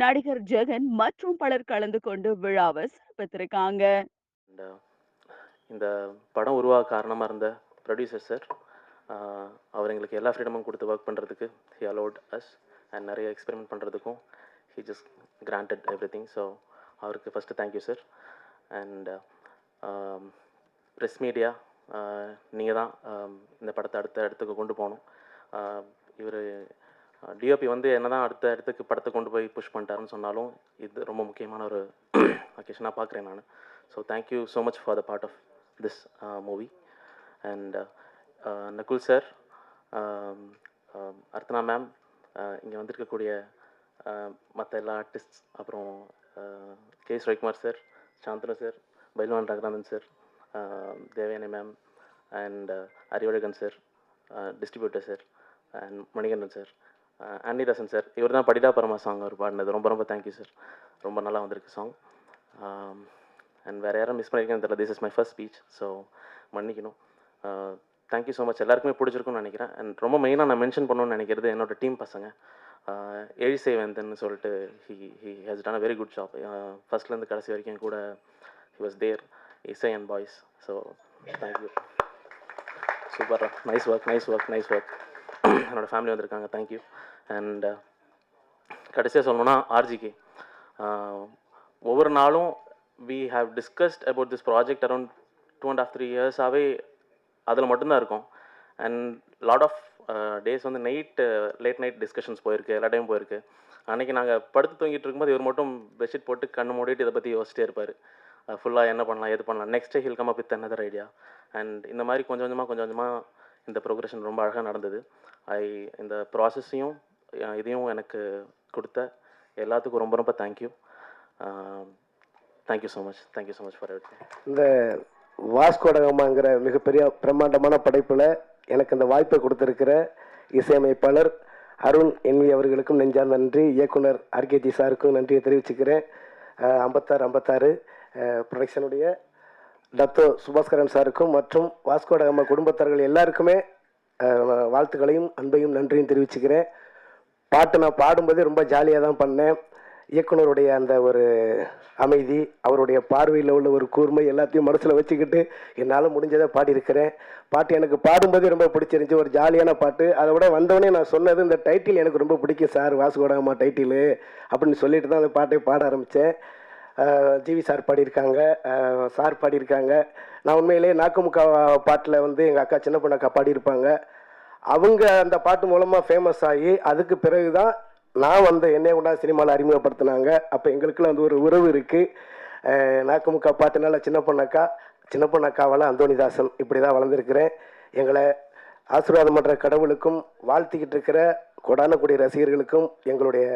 நடிகர் ஜெகன் மற்றும் பலர் கலந்து கொண்டு விழாவை சிறப்பித்திருக்காங்க. இந்த இந்த படம் உருவாக காரணமாக இருந்த ப்ரொடியூசர் சார் அவர் எங்களுக்கு எல்லா ஃப்ரீடமும் கொடுத்து ஒர்க் பண்ணுறதுக்கு ஹி அலோட் அஸ் அண்ட் நிறைய எக்ஸ்பெரிமெண்ட் பண்ணுறதுக்கும் he just granted everything so அவருக்கு first thank you sir and press media நீங்கள் தான் இந்த படத்தை அடுத்த இடத்துக்கு கொண்டு போகணும். இவர் டிஓபி வந்து என்ன தான் அடுத்த இடத்துக்கு படத்தை கொண்டு போய் புஷ் பண்ணிட்டாருன்னு சொன்னாலும் இது ரொம்ப முக்கியமான ஒரு அக்கேஷனாக பார்க்குறேன் நான். So thank you so much for the part of this movie and Nakul sir Arthana ma'am இங்கே வந்திருக்கக்கூடிய uh, மற்ற எல்லா ஆர்டிஸ்ட் அப்புறம் K S Ravikumar sir Shanthanu sir Pailwan Ranganathan sir Devayani ma'am and Arivazhagan sir distributor sir and Manikandan sir Annidasan sir இவர் தான் படிதா பரமா song அவர் பாடினது. ரொம்ப ரொம்ப தேங்க்யூ சார் ரொம்ப நல்லா வந்திருக்கு சாங் அண்ட் வேறு யாரும் மிஸ் பண்ணியிருக்கேன்னு தெரியல. This is my first speech so மன்னிக்கணும். தேங்க்யூ ஸோ மச் எல்லாருக்குமே பிடிச்சிருக்கும்னு நினைக்கிறேன். அண்ட் ரொம்ப மெயினாக நான் மென்ஷன் பண்ணணும்னு நினைக்கிறது என்னோட டீம் பசங்க. எழிசை வேந்தன் சொல்லிட்டு he he has done a very good job ஃபஸ்ட்லேருந்து கடைசி வரைக்கும் கூட he was there Isai and boys so thank you super nice work nice work nice work என்னோடய ஃபேமிலி வந்திருக்காங்க. தேங்க்யூ அண்ட் கடைசியாக சொல்லணும்னா ஆர்ஜிகே uh, ஒவ்வொரு நாளும் we have discussed about this project around two and of three இயர்ஸாகவே அதில் மட்டும்தான் இருக்கும். And lot of days வந்து நைட் லேட் நைட் டிஸ்கஷன்ஸ் போயிருக்கு எல்லா டைம் போயிருக்கு. அன்றைக்கி நாங்கள் படுத்து தூங்கிட்டு இருக்கும்போது இவர் மட்டும் பெட்ஷீட் போட்டு கண்ணு மூடிட்டு இதை பற்றி யோசிச்சிட்டே இருப்பார். ஃபுல்லாக uh, என்ன பண்ணலாம் எது பண்ணலாம் next he'll come up with another idea and இந்த மாதிரி கொஞ்சம் கொஞ்சமாக கொஞ்சம் கொஞ்சமாக இந்த ப்ரோக்ரஷன் ரொம்ப அழகாக நடந்தது. ஐ இந்த ப்ராசஸையும் இதையும் எனக்கு கொடுத்த எல்லாத்துக்கும் ரொம்ப ரொம்ப thank you thank you so much thank you so much for every இந்த வாஸ்கோடகமாங்கிற மிகப்பெரிய பிரம்மாண்டமான படைப்பில் எனக்கு இந்த வாய்ப்பை கொடுத்துருக்கிற இசையமைப்பாளர் அருண் என்வி அவர்களுக்கும் நெஞ்சார் நன்றி. இயக்குனர் ஆர்கேஜி சாருக்கும் நன்றியை தெரிவிச்சுக்கிறேன். ஐம்பத்தாறு ஐம்பத்தாறு ப்ரொடக்ஷனுடைய டத்தோ சுபாஸ்கரன் சாருக்கும் மற்றும் வாஸ்கோடகமா குடும்பத்தார்கள் எல்லாருக்குமே வாழ்த்துக்களையும் அன்பையும் நன்றியும் தெரிவிச்சுக்கிறேன். பாட்டு நான் பாடும்போதே ரொம்ப ஜாலியாக தான் பண்ணேன். இயக்குனருடைய அந்த ஒரு அமைதி அவருடைய பார்வையில் உள்ள ஒரு கூர்மை எல்லாத்தையும் மனசில் வச்சுக்கிட்டு என்னால் முடிஞ்சதை பாடியிருக்கிறேன். பாட்டு எனக்கு பாடும்போது ரொம்ப பிடிச்சிருந்துச்சி. ஒரு ஜாலியான பாட்டு. அதை விட வந்தவொடனே நான் சொன்னது இந்த டைட்டில் எனக்கு ரொம்ப பிடிக்கும் சார் வாசுகோடகமா டைட்டிலு அப்படின்னு சொல்லிட்டு தான் அந்த பாட்டை பாட ஆரம்பித்தேன் ஜிவி சார் பாடியிருக்காங்க. சார் பாடியிருக்காங்க. நான் உண்மையிலேயே நாக்குமுக்கா பாட்டில் வந்து எங்கள் அக்கா சின்ன பொண்ணு அக்கா பாடியிருப்பாங்க. அவங்க அந்த பாட்டு மூலமாக ஃபேமஸ் ஆகி அதுக்கு பிறகு தான் நான் வந்து என்னை கொண்டா சினிமாவில் அறிமுகப்படுத்தினாங்க. அப்போ எங்களுக்குலாம் அந்த ஒரு உறவு இருக்குது நாக்குமுக்கா பாட்டுனால சின்ன பொண்ணக்கா சின்ன பொண்ணக்காவால் அந்தோணிதாசன் இப்படி தான் வளர்ந்துருக்கிறேன். எங்களை ஆசீர்வாதம் பண்ணுற கடவுளுக்கும் வாழ்த்திக்கிட்டு இருக்கிற கொடானக்குடி ரசிகர்களுக்கும் எங்களுடைய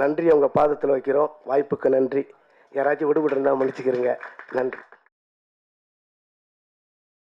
நன்றி உங்கள் பாதத்தில் வைக்கிறோம். வாய்ப்புக்கு நன்றி. யாராச்சும் விடுபட்டு இருந்தால் மன்னிச்சுக்கிறீங்க. நன்றி.